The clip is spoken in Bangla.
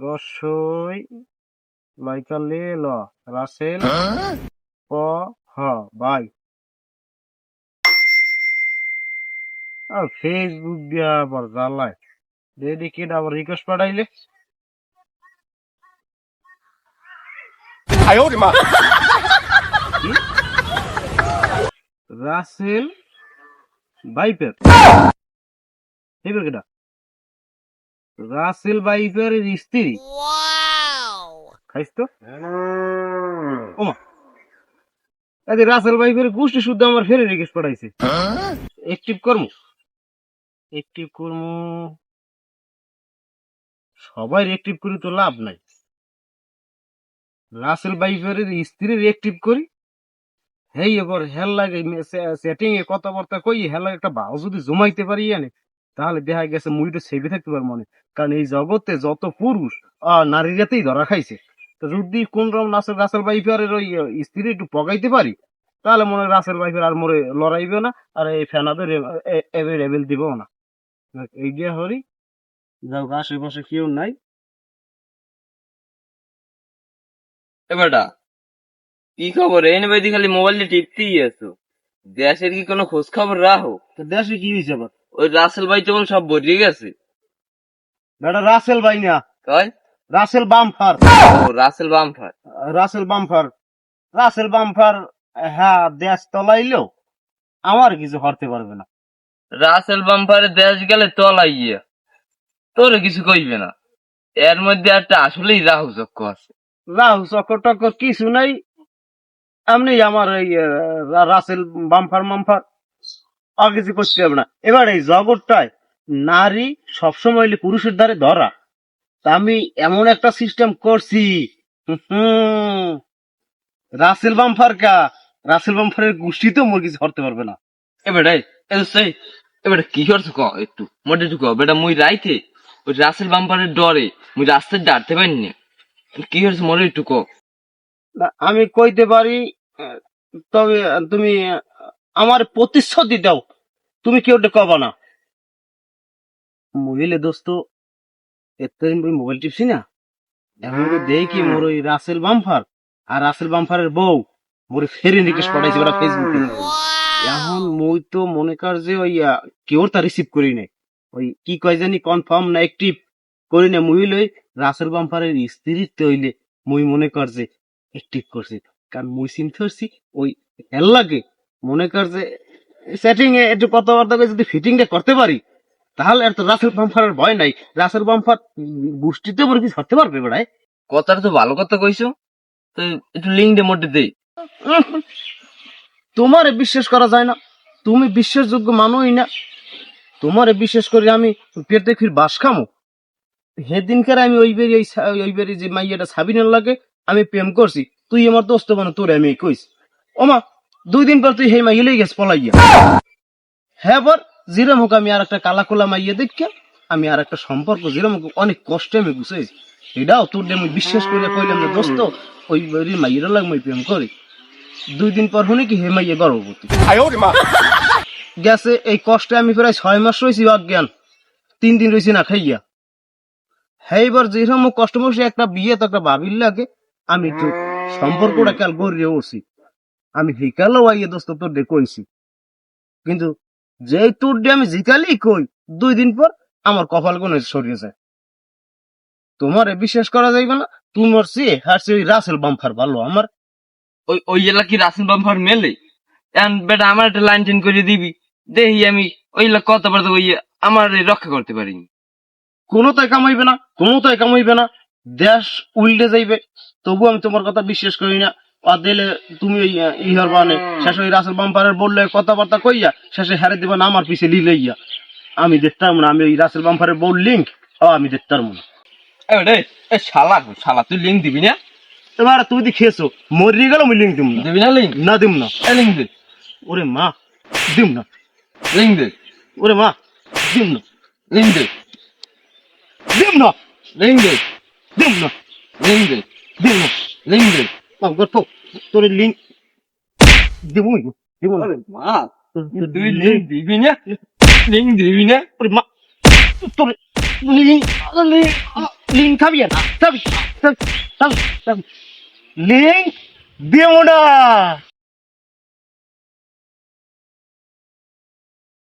রসই লাইকালে ল রাসেল প হ বাই। আর ফেসবুক দিয়া আবার জ্বালায়। দেখি কি আবার রিকোয়েস্ট পাঠাইলে। রাসেল বাইপের। এইবার কেটা? রাসেল বাইপের স্ত্রী। খাইস তো? ওমা। আরে রাসেল বাইপের গোষ্ঠী শুদ্ধ আমার ফেরে রিকোয়েস্ট পাঠাইছে। অ্যাক্টিভ কর্ম। অ্যাক্টিভ কর্ম। সবাই অ্যাক্টিভ করি তো লাভ নাই। রাসেল বাইফের স্ত্রীর অ্যাক্টিভ করি। হেই এবার হেল লাগে সেটিং এ কথাবার্তা কই হেল লাগে একটা ভাও যদি জমাইতে পারি জানে তাহলে দেখা গেছে মুইটা সেভে থাকতে পারব মনে কারণ এই জগতে যত পুরুষ নারীরাতেই ধরা খাইছে। তো যদি কোন রকম নাসেল রাসেল বাইফারের ওই স্ত্রী একটু পগাইতে পারি, তাহলে মনে রাসেল বাইফের আর মোরে লড়াইবে না, আর এই ফ্যানাদের এভেলেবেল দিব না। এই যে হরি যাও আশেপাশে কেউ নাই। এবারটা কি খবর? এই নেবে খালি মোবাইলে টিপতেই আছো। দেশের কি কোনো খোঁজ খবর রাখো? তো দেশে কি হয়েছে আবার? ওই রাসেল ভাই কেবল সব বদলে গেছে। বেটা রাসেল ভাই না। কয়? রাসেল বামফার। ও রাসেল বামফার। রাসেল বামফার। রাসেল বামফার হ্যাঁ দেশ তলাইলেও আমার কিছু হরতে পারবে না। রাসেল বামফারে দেশ গেলে তলাইয়া তোর কিছু কইবে না। এর মধ্যে একটা আসলেই রাহু চক্র আছে। রাহু চক্কর টক্কর কিছু নাই। এমনি আমার রা- রাসেল বামফার মামফার। আর কিছু করতে হবে না। এবার এই জগৎটায় নারী সবসময় পুরুষের দ্বারে ধরা। তা আমি এমন একটা সিস্টেম করছি। রাসেল বামফার কা। রাসেল বামফারের গোষ্ঠীতেও মোর কিছু ধরতে পারবে না। এবারে এবারে কি করছ ক একটু মোটে একটু বেটা মুই রাইতে ওই রাসেল বাম্পারের ডরে মুই রাস্তায় দাঁড়তে পারি না। কি হয়েছে মনে একটু ক আমি কইতে পারি তবে তুমি আমার প্রতিশ্রুতি দাও। তুমি কেউ কবা না? মহিলে দোস্ত এতদিন ওই মোবাইল টিপছি না। এখন দেখি মোর ওই রাসেল বাম্পার আর রাসেল বাম্পারের বউ, মোর ফেরি রিকোয়েস্ট পাঠাইছে ওরা ফেসবুকে এখন মই তো মনে কর যে ওই কেউ তা রিসিভ করি নাই। ওই কি কয় জানি কনফার্ম না অ্যাক্টিভ করি না মুই লই রাসেল বাম্পারের স্ত্রী তৈলে মুই মনে কর যে অ্যাক্টিভ করছি। কারণ মুই চিন্তা করছি ওই হেল লাগে মনে কর যে সেটিং এ একটু কথাবার্তা করে যদি ফিটিংটা করতে পারি তাহলে আর তো রাসেল বাম্পারের ভয় নাই। রাসেল বাম্পার গোষ্ঠীতে মনে কিছু ধরতে পারবে বেড়ায় কথাটা তো ভালো কথা কইছো। তো একটু লিঙ্ক দে মোটে দে। তোমারে বিশ্বাস করা যায় না। তুমি বিশ্বাসযোগ্য মানুষই না। তোমারে বিশ্বাস করে আমি পেটে ফির বাস খামো। সেদিনকার আমি ওই বেরি ওই বেরি যে মাইয়াটা সাবিনের লাগে আমি প্রেম করছি তুই আমার দোস্ত মানে তোর আমি কইস ওমা দুই দিন পর তুই হেই মাইয়ে লই গেছ পলাইয়া হ্যাঁ পর জিরো মুখ আমি আর একটা কালা কোলা মাইয়া দেখিয়া আমি আর একটা সম্পর্ক জিরো মুখ অনেক কষ্টে আমি গুছাইছি এটাও তোর আমি বিশ্বাস করে কইলাম যে দোস্ত ওই বাড়ির মাইয়ের লাগ মই প্রেম করি। দুই দিন পর হুনি কি হে মাইয়ে গর্ভবতী। গেছে এই কষ্টে আমি প্রায় ছয় মাস রয়েছি অজ্ঞান। তিন দিন রয়েছি না খাইয়া। হ্যাঁ এবার যেরকম কষ্ট একটা বিয়ে তো একটা বাবির লাগে। আমি তো সম্পর্কটা কাল গড়িয়ে উঠছি। আমি হিকালেও আইয়ে দোস্ত তোর ডে কইছি। কিন্তু যেই তোর ডে আমি জিকালেই কই দুই দিন পর আমার কপাল কোন সরিয়ে যায়। তোমার বিশ্বাস করা যাইবে না তোমার সে হারছে ওই রাসেল বাম্পার ভালো আমার। ওই ওই এলা কি রাসেল বাম্পার মেলে? এখন বেটা আমার একটা লাইন টেন করে দিবি দেখি আমি ওই এলা কথাবার্তা ওই আমার রক্ষা করতে পারি কোনো তাই কামাইবে না কোনো তাই কামাইবে না দেশ উল্টে যাইবে তবু আমি তোমার কথা বিশ্বাস করি না। দিলে তুমি ইহার বানে শেষ ওই রাসেল বাম্পারের বললে কথাবার্তা কইয়া শেষে হারে দিবা না আমার পিছে লিলাইয়া। আমি দেখতাম না আমি ওই রাসেল বাম্পারের বল লিঙ্ক আমি দেখতাম না। এবারে এ শালা শালা তুই লিঙ্ক দিবি না? এবার তুমি দি খেয়েছো মরিয়ে গেল আমি লিঙ্ক দিম না। দিবি না লিঙ্ক না দিম না। এ লিঙ্ক দে। ওরে মা দিম না। লিঙ্ক দে। ওরে মা দিম না। লিঙ্ক দে। দিম না। লিঙ্ক দে। দিম না। লিঙ্ক দে। দিম না। লিঙ্ক দে। গত তোর লিঙ্ক দিব দিব মা তুই লিঙ্ক দিবি না লিঙ্ক দিবি না ওরে মা তোর লিঙ্ক লিঙ্ক খাবি না খাবি লিঙ্ক দেবো না